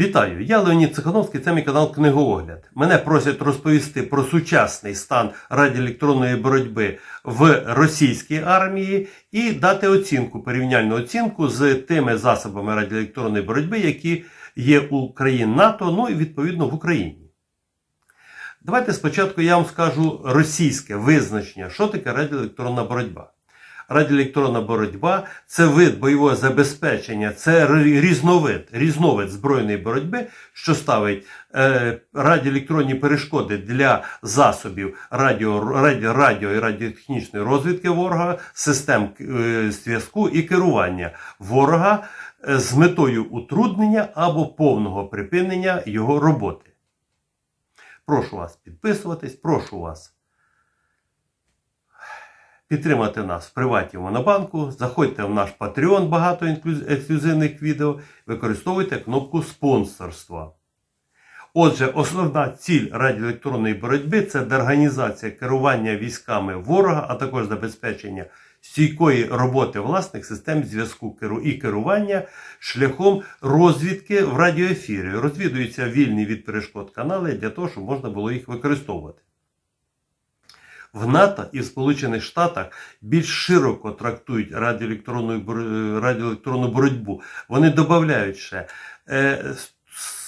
Вітаю! Я Леонід Цихановський, це мій канал Книгоогляд. Мене просять розповісти про сучасний стан радіоелектронної боротьби в російській армії і дати оцінку, порівняльну оцінку з тими засобами радіоелектронної боротьби, які є у країн НАТО, ну і відповідно в Україні. Давайте спочатку я вам скажу російське визначення, що таке радіоелектронна боротьба. Радіоелектронна боротьба це вид бойового забезпечення, це різновид, різновид збройної боротьби, що ставить е, радіоелектронні перешкоди для засобів радіо, радіо, радіо і радіотехнічної розвідки ворога, систем е, зв'язку і керування ворога е, з метою утруднення або повного припинення його роботи. Прошу вас підписуватись, прошу вас підтримати нас в приваті Монобанку, заходьте в наш Patreon, багато ексклюзивних відео, використовуйте кнопку спонсорства. Отже, основна ціль радіоелектронної боротьби це деорганізація керування військами ворога, а також забезпечення стійкої роботи власних систем зв'язку і керування шляхом розвідки в радіоефірі. Розвідуються вільні від перешкод канали для того, щоб можна було їх використовувати. В НАТО і в Сполучених Штатах більш широко трактують радіоелектронну, радіоелектронну боротьбу. Вони додають ще е,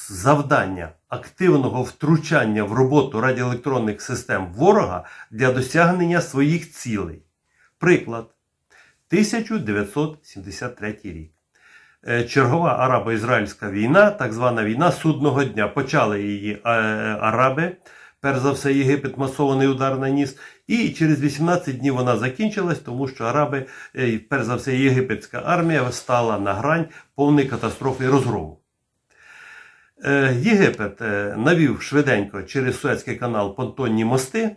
завдання активного втручання в роботу радіоелектронних систем ворога для досягнення своїх цілей. Приклад 1973 рік. Е, Чергова арабо-ізраїльська війна, так звана війна судного дня. Почали її е, араби, перш за все, Єгипет масований удар наніс. І через 18 днів вона закінчилась, тому що араби, е, перш за все, єгипетська армія стала на грань повної катастрофи і розгрому. Е, Єгипет е, навів швиденько через Суецький канал понтонні мости,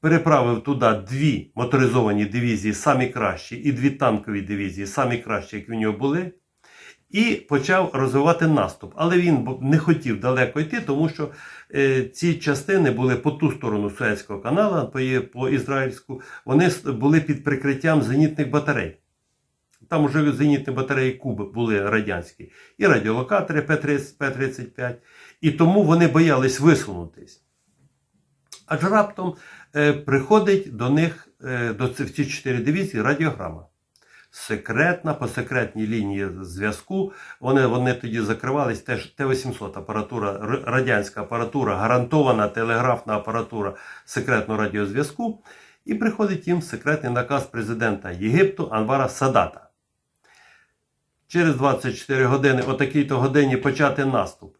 переправив туди дві моторизовані дивізії, самі кращі, і дві танкові дивізії, самі кращі, як в нього були, і почав розвивати наступ. Але він не хотів далеко йти, тому що е, ці частини були по ту сторону Суецького каналу, по, ізраїльську, вони були під прикриттям зенітних батарей. Там вже зенітні батареї Куби були радянські, і радіолокатори П-30, П-35, і тому вони боялись висунутись. Аж раптом е, приходить до них, е, до в ці чотири дивізії, радіограма. Секретна, по секретній лінії зв'язку. Вони, вони тоді закривались теж Т-800 апаратура, радянська апаратура, гарантована телеграфна апаратура секретного радіозв'язку. І приходить їм секретний наказ президента Єгипту Анвара Садата. Через 24 години, о такій-то годині почати наступ.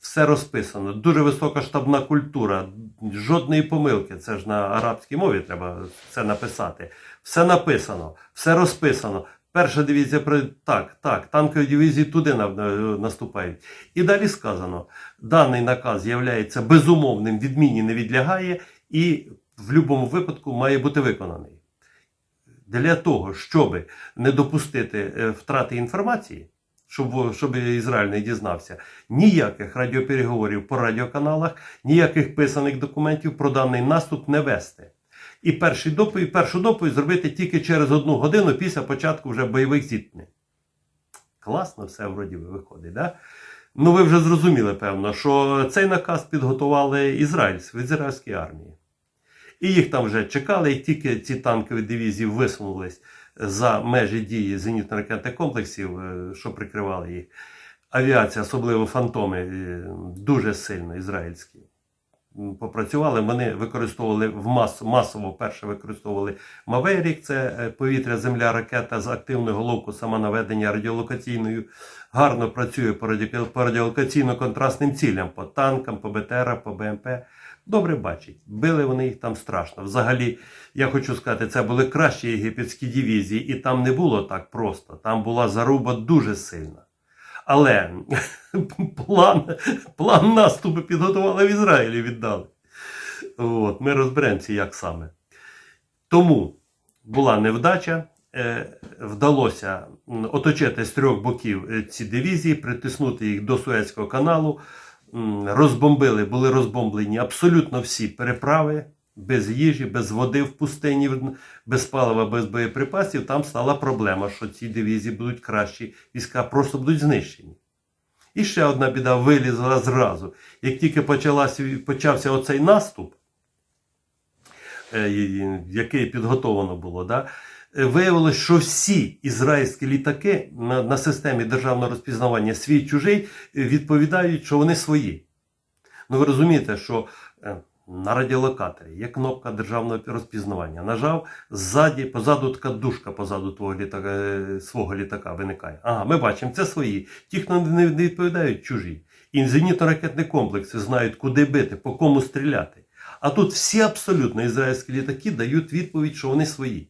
Все розписано. Дуже висока штабна культура, жодної помилки. Це ж на арабській мові треба це написати. Все написано, все розписано. Перша дивізія так, так, танкові дивізії туди на- на- наступають. І далі сказано: даний наказ є безумовним, відміні не відлягає і в будь-якому випадку має бути виконаний. Для того, щоб не допустити е, втрати інформації, щоб, щоб Ізраїль не дізнався, ніяких радіопереговорів по радіоканалах, ніяких писаних документів про даний наступ не вести. І перший доповідь, першу доповідь зробити тільки через одну годину після початку вже бойових зіткнень. Класно все вроді виходить, да? Ну, ви вже зрозуміли, певно, що цей наказ підготували Ізраїль в ізраїльській армії. І їх там вже чекали, і тільки ці танкові дивізії висунулись за межі дії зенітно-ракетних комплексів, е, що прикривали їх. Авіація, особливо фантоми, е, дуже сильно ізраїльські. Попрацювали, вони використовували в мас, масово перше використовували Маверік, це е, повітря, земля, ракета з активною головкою самонаведення радіолокаційною. Гарно працює по радіолокаційно-контрастним цілям, по танкам, по БТР, по БМП. Добре бачить. Били вони їх там страшно. Взагалі, я хочу сказати, це були кращі єгипетські дивізії, і там не було так просто. Там була заруба дуже сильна. Але план, план наступу підготували в Ізраїлі, віддали. От, ми розберемося, як саме. Тому була невдача. е, Вдалося оточити з трьох боків е, ці дивізії, притиснути їх до Суецького каналу. Розбомбили, були розбомблені абсолютно всі переправи без їжі, без води в пустині, без палива, без боєприпасів. Там стала проблема, що ці дивізії будуть кращі, війська просто будуть знищені. І ще одна біда вилізла зразу. Як тільки почався оцей наступ, е, який підготовлено було, да, виявилось, що всі ізраїльські літаки на, на системі державного розпізнавання свій чужий е, відповідають, що вони свої. Ну ви розумієте, що е, на радіолокаторі є кнопка державного розпізнавання. Нажав ззаді, позаду така дужка позаду твого літака, е, свого літака виникає. Ага, ми бачимо, це свої. Ті, хто не, відповідають, чужі. І зенітно-ракетні комплекси знають, куди бити, по кому стріляти. А тут всі абсолютно ізраїльські літаки дають відповідь, що вони свої.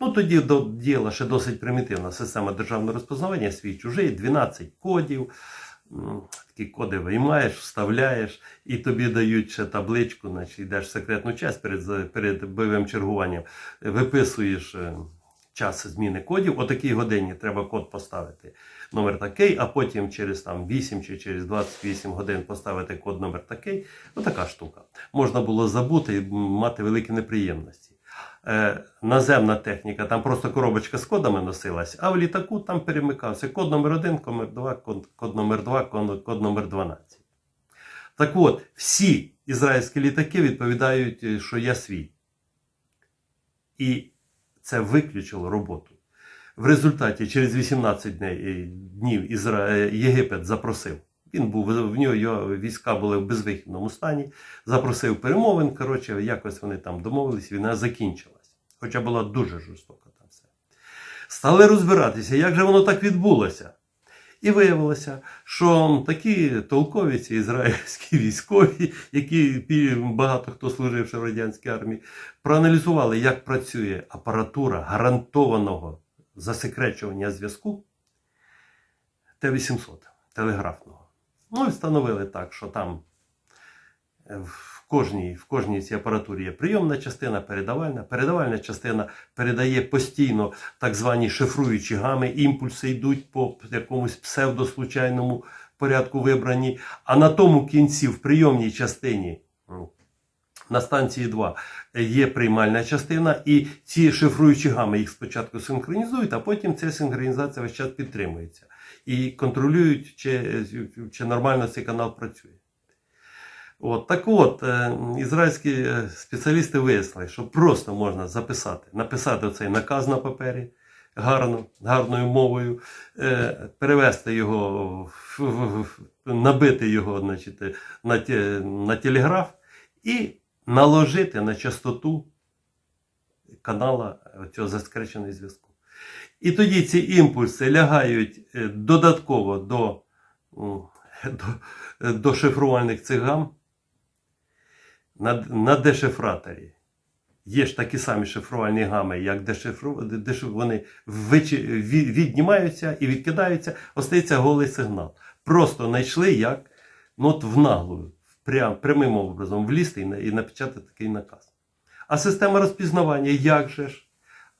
Ну, тоді до діла ще досить примітивна система державного розпознавання, свій чужий, 12 кодів. Такі коди виймаєш, вставляєш, і тобі дають ще табличку, значить йдеш в секретну часть перед, перед бойовим чергуванням, виписуєш е, час зміни кодів. О такій годині треба код поставити. Номер такий, а потім через там 8 чи через 28 годин поставити код номер такий. Отака штука. Можна було забути і мати великі неприємності. Е, наземна техніка, там просто коробочка з кодами носилась, а в літаку там перемикався код номер 1, код номер 2, код, номер 2, код, номер 12. Так от, всі ізраїльські літаки відповідають, е, що я свій. І це виключило роботу. В результаті через 18 дней- е, днів Ізра... Єгипет запросив. Він був в нього його війська були в безвихідному стані. Запросив перемовин. Коротше, якось вони там домовились, війна закінчилась. Хоча була дуже жорстока там все. Стали розбиратися, як же воно так відбулося. І виявилося, що такі толкові ці ізраїльські військові, які багато хто служив в радянській армії, проаналізували, як працює апаратура гарантованого засекречування зв'язку Т-800 телеграфного. Ну і встановили так, що там е, кожній, в кожній цій апаратурі є прийомна частина, передавальна. Передавальна частина передає постійно так звані шифруючі гами, імпульси йдуть по якомусь псевдослучайному порядку вибрані. А на тому кінці, в прийомній частині, на станції 2 є приймальна частина, і ці шифруючі гами їх спочатку синхронізують, а потім ця синхронізація весь час підтримується. І контролюють, чи, чи нормально цей канал працює. От, так от, е, ізраїльські е, спеціалісти вияснили, що просто можна записати, написати цей наказ на папері гарно, гарною мовою, е, перевести його, набити його значить, на, на телеграф і наложити на частоту канала цього заскреченого зв'язку. І тоді ці імпульси лягають додатково до, до, до шифрувальних цих гам на, на дешифраторі. Є ж такі самі шифрувальні гами, як дешифру, дешиф, вони вичі, ві- віднімаються і відкидаються, остається голий сигнал. Просто знайшли, як ну, от в наглу, прям, прямим образом влізти і, і напечатати такий наказ. А система розпізнавання як же ж?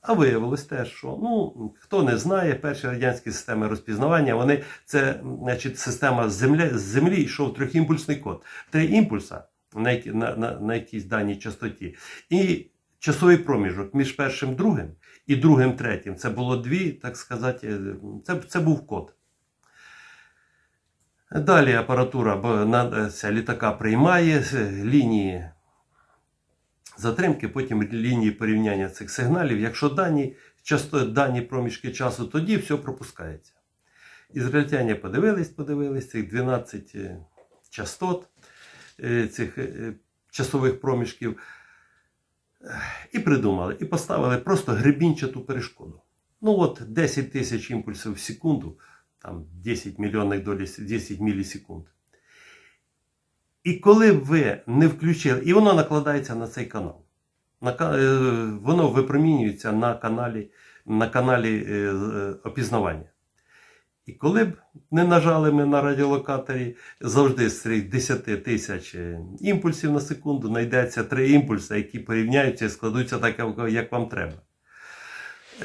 А виявилось те, що ну, хто не знає, перші радянські системи розпізнавання, вони це значить, система з землі, з землі йшов трьохімпульсний код. Три імпульса на, на, на, якійсь даній частоті. І часовий проміжок між першим другим і другим третім. Це було дві, так сказати, це, це був код. Далі апаратура на, ця літака приймає лінії затримки, потім лінії порівняння цих сигналів. Якщо дані, часто дані проміжки часу, тоді все пропускається. Ізраїльтяни подивились, подивились цих 12 е, частот цих е, часових проміжків. е, І придумали, і поставили просто гребінчату перешкоду. Ну от 10 тисяч імпульсів в секунду, там 10 мільйонних долі, 10 мілісекунд. І коли ви не включили, і воно накладається на цей канал. На, е, воно випромінюється на каналі, на каналі е, е, опізнавання. І коли б не нажали ми на радіолокаторі, завжди з цих 10 тисяч е, імпульсів на секунду знайдеться три імпульси, які порівняються і складуться так, як- як вам треба.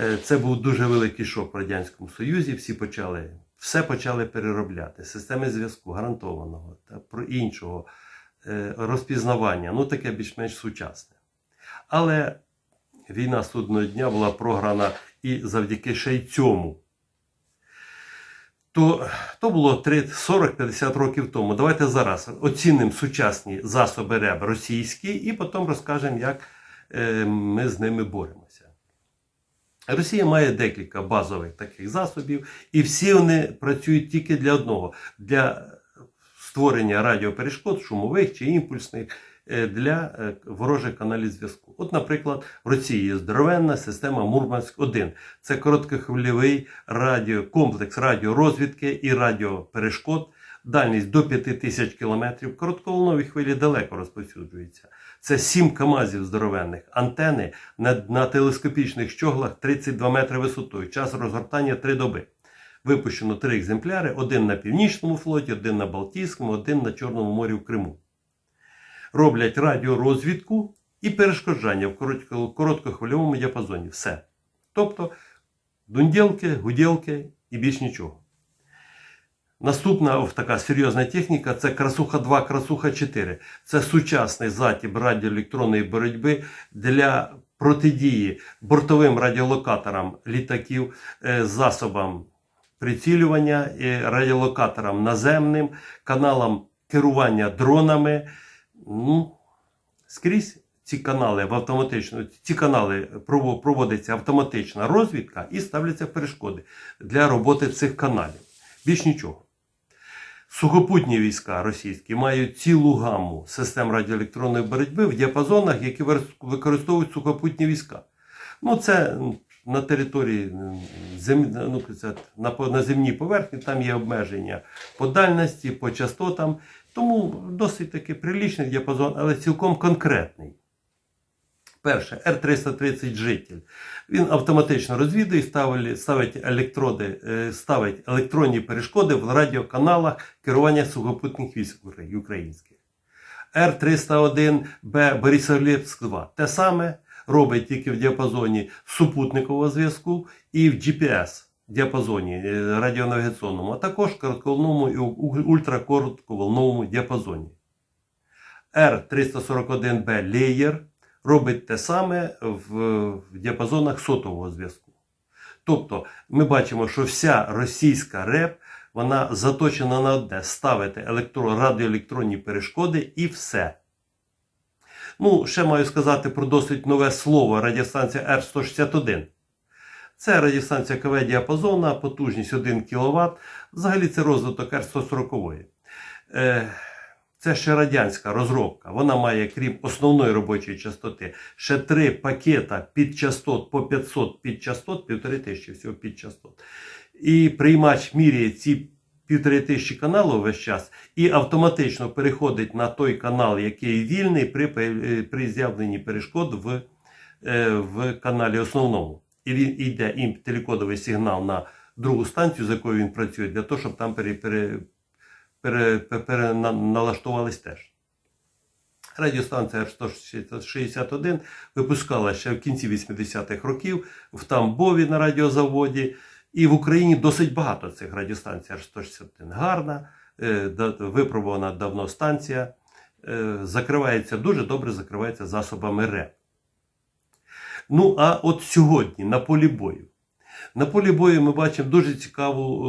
Е, Це був дуже великий шок в Радянському Союзі. Всі почали, все почали переробляти. Системи зв'язку гарантованого та про іншого е, розпізнавання. Ну, таке більш-менш сучасне. Але війна судного дня була програна і завдяки ще й цьому. То, то було 40-50 років тому. Давайте зараз оцінимо сучасні засоби РЕБ російські і потім розкажемо, як е, ми з ними боремося. Росія має декілька базових таких засобів, і всі вони працюють тільки для одного: для створення радіоперешкод, шумових чи імпульсних для е, ворожих каналів зв'язку. От, наприклад, в Росії є здоровенна система Мурманськ-1. Це короткохвильовий радіо, комплекс радіорозвідки і радіоперешкод. Дальність до 5000 км. Коротковолнові хвилі далеко розповсюджуються. Це 7 КАМАЗів здоровенних, антени на, на телескопічних щоглах 32 метри висотою. Час розгортання 3 доби. Випущено 3 екземпляри: один на Північному флоті, один на Балтійському, один на Чорному морі в Криму. Роблять радіорозвідку і перешкоджання в короткохвильовому діапазоні. Все. Тобто дунділки, гуділки і більш нічого. Наступна ов, така серйозна техніка це красуха 2, красуха 4. Це сучасний затіб радіоелектронної боротьби для протидії бортовим радіолокаторам літаків, е, засобам прицілювання, е, радіолокаторам наземним, каналам керування дронами. Ну, скрізь ці канали в автоматично, ці канали проводиться автоматична розвідка і ставляться перешкоди для роботи цих каналів. Більш нічого. Сухопутні війська російські мають цілу гаму систем радіоелектронної боротьби в діапазонах, які використовують сухопутні війська. Ну, це на території зем... ну, на земній поверхні, там є обмеження по дальності, по частотам. Тому досить таки прилічний діапазон, але цілком конкретний. Перше, Р-330 житель. Він автоматично розвідує, ставить, ставить електроди, е, ставить електронні перешкоди в радіоканалах керування сухопутних військ українських. Р-301Б Борисоглебськ 2. Те саме робить тільки в діапазоні супутникового зв'язку і в GPS діапазоні е, радіонавігаційному, а також коротковолновому і ультракоротковолновому діапазоні. R341B Layer робить те саме в діапазонах сотового зв'язку. Тобто ми бачимо, що вся російська РЕП вона заточена на одне ставити електро, радіоелектронні перешкоди і все. Ну, ще маю сказати про досить нове слово радіостанція R161. Це радіостанція КВ діапазона, потужність 1 кВт. Взагалі це розвиток R140. Е, це ще радянська розробка. Вона має, крім основної робочої частоти, ще три пакета підчастот по 500 підчастот, півтори тисячі всього підчастот. І приймач міряє ці півтори тисячі каналів весь час і автоматично переходить на той канал, який вільний при, при з'явленні перешкод в, е, в каналі основному. І він йде їм телекодовий сигнал на другу станцію, з якою він працює, для того, щоб там пере, пере, пере, пере, переналаштувались теж. Радіостанція R161 випускала ще в кінці 80-х років в Тамбові на радіозаводі. І в Україні досить багато цих радіостанцій R161. Гарна, е, випробувана давно станція. е, Закривається дуже добре, закривається засобами РЕП. Ну, а от сьогодні на полі бою. На полі бою ми бачимо дуже цікаву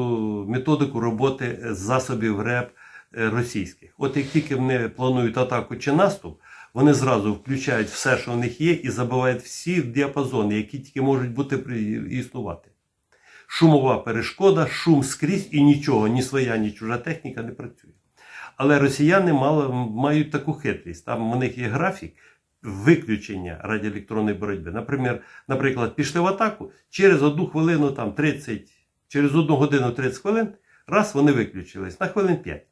е, методику роботи засобів РЕП е, російських. От як тільки вони планують атаку чи наступ, вони зразу включають все, що в них є, і забивають всі діапазони, які тільки можуть бути при- існувати. Шумова перешкода, шум скрізь і нічого, ні своя, ні чужа техніка не працює. Але росіяни мало, мають таку хитрість. Там у них є графік виключення радіоелектронної боротьби. Наприклад, наприклад, пішли в атаку, через одну хвилину, там 30, через одну годину 30 хвилин, раз вони виключились на хвилин 5.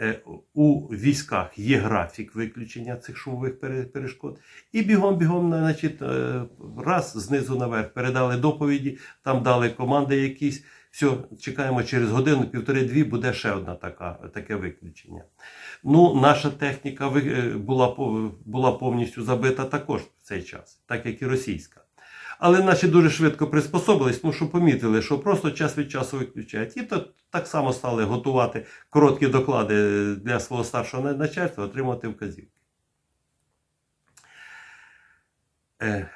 Е, У військах є графік виключення цих шумових перешкод. І бігом-бігом, значить, е, раз знизу наверх передали доповіді, там дали команди якісь. Все, чекаємо через годину, півтори-дві буде ще одна така, таке виключення. Ну, наша техніка е, була, була повністю забита також в цей час, так як і російська. Але наші дуже швидко приспособились, тому що помітили, що просто час від часу виключають. І то так само стали готувати короткі доклади для свого старшого начальства, отримувати вказівки. Е,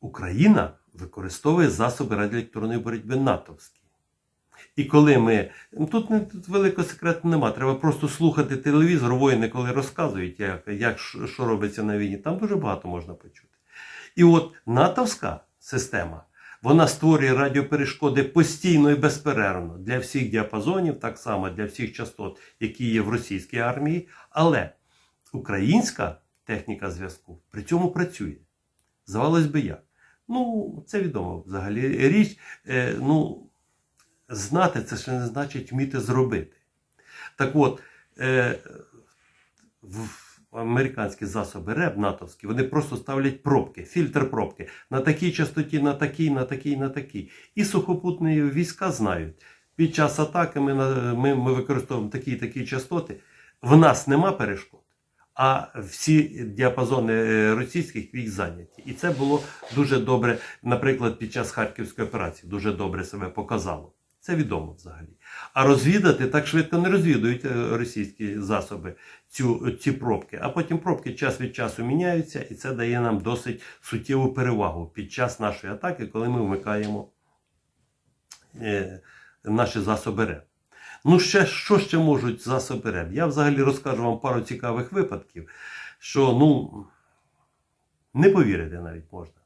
Україна використовує засоби радіоелектронної боротьби натовські. І коли ми. ну, Тут, тут великого секрету нема. Треба просто слухати телевізор, воїни, коли розказують, як, як що робиться на війні. Там дуже багато можна почути. І от натовська система, вона створює радіоперешкоди постійно і безперервно для всіх діапазонів, так само для всіх частот, які є в російській армії. Але українська техніка зв'язку при цьому працює. Здавалось би як. Ну, це відомо взагалі річ. Е, ну, знати це ще не значить вміти зробити. Так от, е, в американські засоби РЕБ натовські, вони просто ставлять пробки, фільтр пробки на такій частоті, на такій, на такій, на такій. І сухопутні війська знають. Під час атаки ми, ми, ми використовуємо такі такі частоти. В нас нема перешкод, а всі діапазони е, російських військ зайняті. І це було дуже добре, наприклад, під час Харківської операції, дуже добре себе показало. Це відомо взагалі. А розвідати так швидко не розвідують е, російські засоби цю, ці пробки. А потім пробки час від часу міняються, і це дає нам досить суттєву перевагу під час нашої атаки, коли ми вмикаємо е, наші засоби РЕБ. Ну, ще, що ще можуть засоби РЕБ? Я взагалі розкажу вам пару цікавих випадків, що ну, не повірити навіть можна.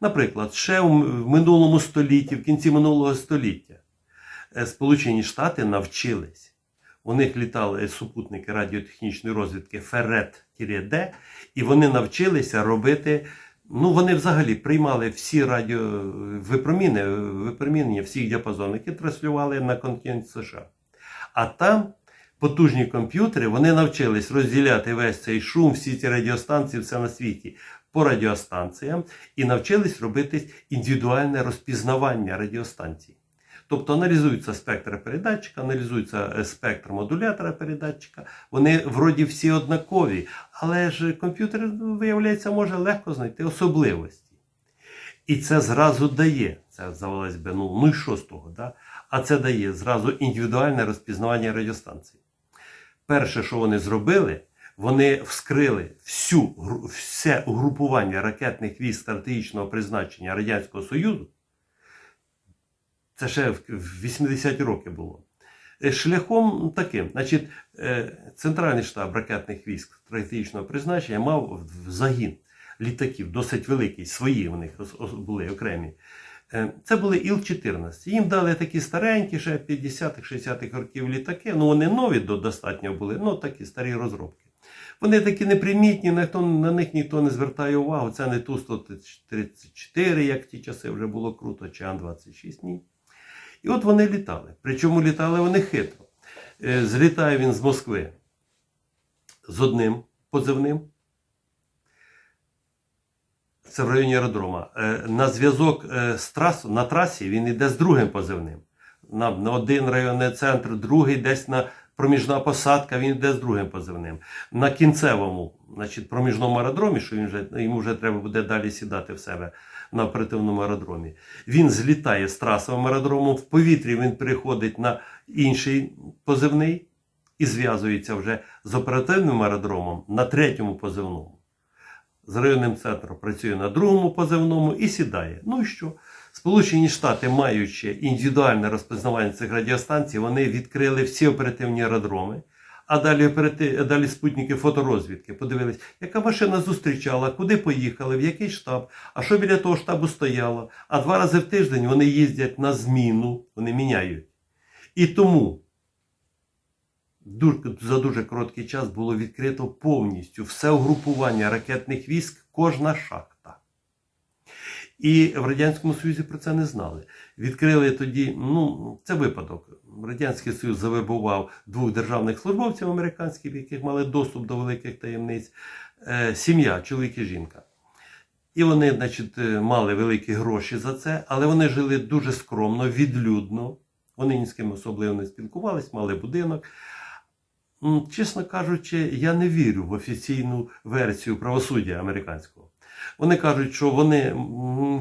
Наприклад, ще в минулому столітті, в кінці минулого століття, Сполучені Штати навчились. У них літали супутники радіотехнічної розвідки ФЕРЕТ-Д, і вони навчилися робити. Ну, вони взагалі приймали всі радіовипроміни, випромінення всіх діапазонів, які транслювали на континент США. А там потужні комп'ютери вони навчились розділяти весь цей шум, всі ці радіостанції, все на світі по радіостанціям і навчились робити індивідуальне розпізнавання радіостанцій. Тобто аналізується спектр передатчика, аналізується е, спектр модулятора передатчика. Вони вроді всі однакові, але ж комп'ютер, виявляється, може легко знайти особливості. І це зразу дає, це здавалось би, ну, ну і що з того, да? а це дає зразу індивідуальне розпізнавання радіостанцій. Перше, що вони зробили, вони вскрили всю, все угрупування ракетних військ стратегічного призначення Радянського Союзу. Це ще в в 80-ті роки було. Е, Шляхом таким, значить, е, Центральний штаб ракетних військ стратегічного призначення мав загін літаків, досить великий, свої в них були окремі. Е, Це були Іл-14. Їм дали такі старенькі, ще 50-х, 60-х років літаки. Ну, вони нові до- достатньо були, ну такі старі розробки. Вони такі непримітні, ніхто, на них ніхто не звертає увагу. Це не Ту-134, як в ті часи вже було круто, чи Ан-26, ні. І от вони літали. Причому літали вони хитро. Е, Злітає він з Москви з одним позивним. Це в районі аеродрома. Е, На зв'язок е, з трасу, на трасі він йде з другим позивним. На, на один районний центр, другий десь на проміжна посадка, він йде з другим позивним. На кінцевому, значить, проміжному аеродромі, що він вже, йому вже треба буде далі сідати в себе на оперативному аеродромі. Він злітає з трасовим аеродромом, в повітрі він переходить на інший позивний і зв'язується вже з оперативним аеродромом на третьому позивному. З районним центром працює на другому позивному і сідає. Ну і що? Сполучені Штати, маючи індивідуальне розпізнавання цих радіостанцій, вони відкрили всі оперативні аеродроми. А далі, операти- далі спутники фоторозвідки подивились, яка машина зустрічала, куди поїхали, в який штаб, а що біля того штабу стояло. А два рази в тиждень вони їздять на зміну, вони міняють. І тому за дуже короткий час було відкрито повністю все угрупування ракетних військ, кожна шахта. І в Радянському Союзі про це не знали. Відкрили тоді, ну, це випадок. Радянський Союз завербував двох державних службовців американських, яких мали доступ до великих таємниць, е, сім'я, чоловік і жінка. І вони, значить, е, мали великі гроші за це, але вони жили дуже скромно, відлюдно. Вони ні з ким особливо не спілкувались, мали будинок. Чесно кажучи, я не вірю в офіційну версію правосуддя американського. Вони кажуть, що вони,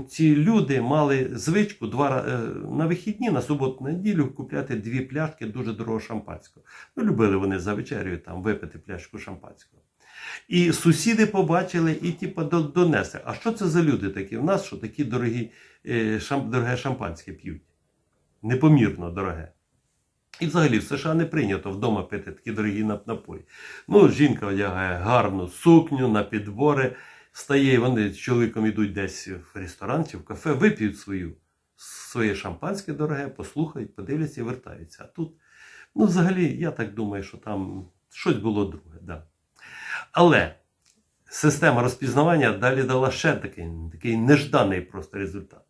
ці люди мали звичку два, е, на вихідні, на суботу, неділю купляти дві пляшки дуже дорогого шампанського. Ну, любили вони за вечерю там випити пляшку шампанського. І сусіди побачили і типу, донесли. А що це за люди такі в нас, що такі дорогі, е, шам, дороге шампанське п'ють? непомірно дороге. І взагалі в США не прийнято вдома пити такі дорогі нап- напої. Ну, жінка одягає гарну сукню на підбори, встає, і вони з чоловіком йдуть десь в ресторан чи в кафе, вип'ють свою, своє шампанське дороге, послухають, подивляться і вертаються. А тут, ну, взагалі, я так думаю, що там щось було друге. Да. Але система розпізнавання далі дала ще такий, такий нежданий просто результат.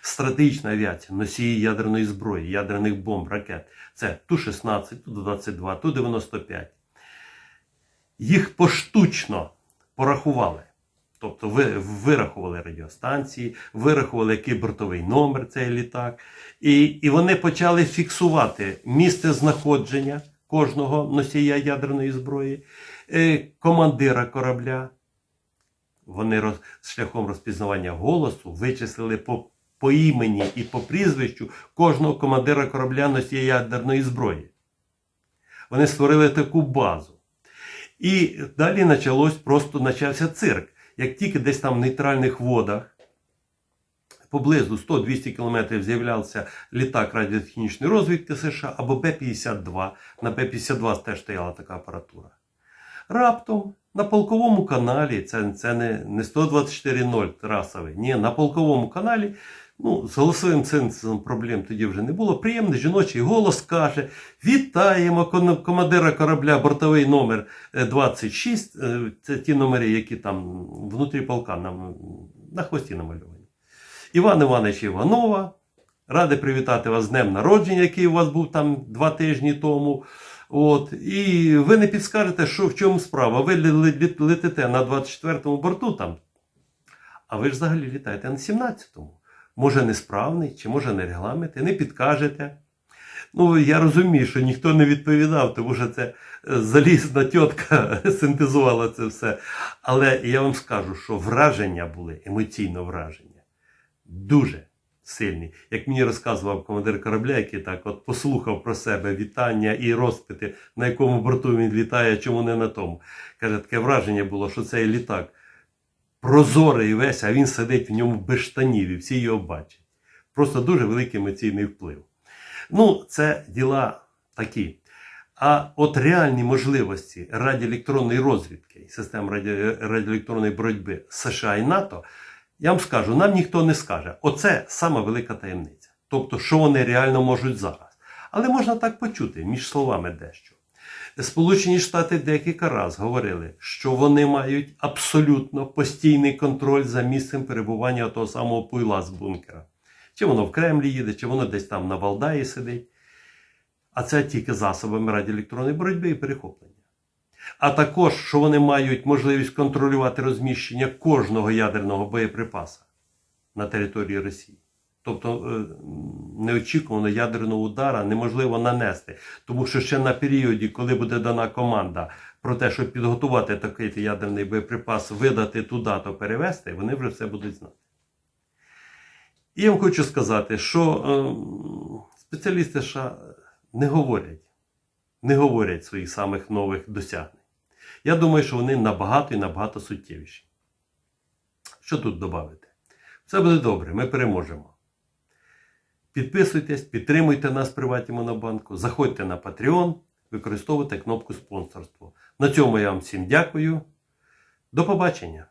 Стратегічна авіація, носії ядерної зброї, ядерних бомб, ракет. Це Ту-16, Ту-22, Ту-95. Їх поштучно порахували. Тобто ви, вирахували радіостанції, вирахували який бортовий номер цей літак. І, і вони почали фіксувати місце знаходження кожного носія ядерної зброї, е, командира корабля. Вони роз, шляхом розпізнавання голосу вичислили по, по імені і по прізвищу кожного командира корабля носія ядерної зброї. Вони створили таку базу. І далі почалось просто почався цирк. Як тільки десь там в нейтральних водах поблизу 100-200 кілометрів з'являвся літак радіотехнічної розвідки США або Б-52. На Б-52 теж стояла така апаратура. Раптом на полковому каналі, це, це не, не 124.0 трасовий, ні, на полковому каналі, ну, з голосовим синтезом проблем тоді вже не було. Приємний жіночий голос каже: Вітаємо командира корабля, бортовий номер е, 26. Е, Це ті номери, які там внутрі полка на, на хвості намальовані. Іван Іванович Іванова. Радий привітати вас з днем народження, який у вас був там два тижні тому. От, і ви не підскажете, що в чому справа. Ви ле- ле- летите на 24-му борту там, а ви ж взагалі літаєте на 17-му. Може, несправний, чи може не регламент, і не підкажете. Ну, я розумію, що ніхто не відповідав, тому що це е, залізна тітка синтезувала це все. Але я вам скажу, що враження були, емоційно враження, дуже сильні. Як мені розказував командир корабля, який так от послухав про себе вітання і розпити, на якому борту він літає, чому не на тому. Каже, таке враження було, що цей літак прозорий весь, а він сидить в ньому без штанів, і всі його бачать. Просто дуже великий емоційний вплив. Ну, це діла такі. А от реальні можливості радіоелектронної розвідки і систем раді... радіоелектронної боротьби США і НАТО, я вам скажу, нам ніхто не скаже. Оце сама велика таємниця. Тобто, що вони реально можуть зараз. Але можна так почути між словами дещо. Сполучені Штати декілька разів говорили, що вони мають абсолютно постійний контроль за місцем перебування того самого пуйла з бункера. Чи воно в Кремлі їде, чи воно десь там на Валдаї сидить. А це тільки засобами радіоелектронної боротьби і перехоплення. А також, що вони мають можливість контролювати розміщення кожного ядерного боєприпаса на території Росії. Тобто е, неочікувано ядерного удара неможливо нанести. Тому що ще на періоді, коли буде дана команда про те, щоб підготувати такий ядерний боєприпас, видати туди, то перевести, вони вже все будуть знати. І я вам хочу сказати, що е, спеціалісти США не говорять, не говорять своїх самих нових досягнень. Я думаю, що вони набагато і набагато суттєвіші. Що тут додати? Все буде добре, ми переможемо. Підписуйтесь, підтримуйте нас в приваті Монобанку, заходьте на Patreon, використовуйте кнопку спонсорство. На цьому я вам всім дякую. До побачення!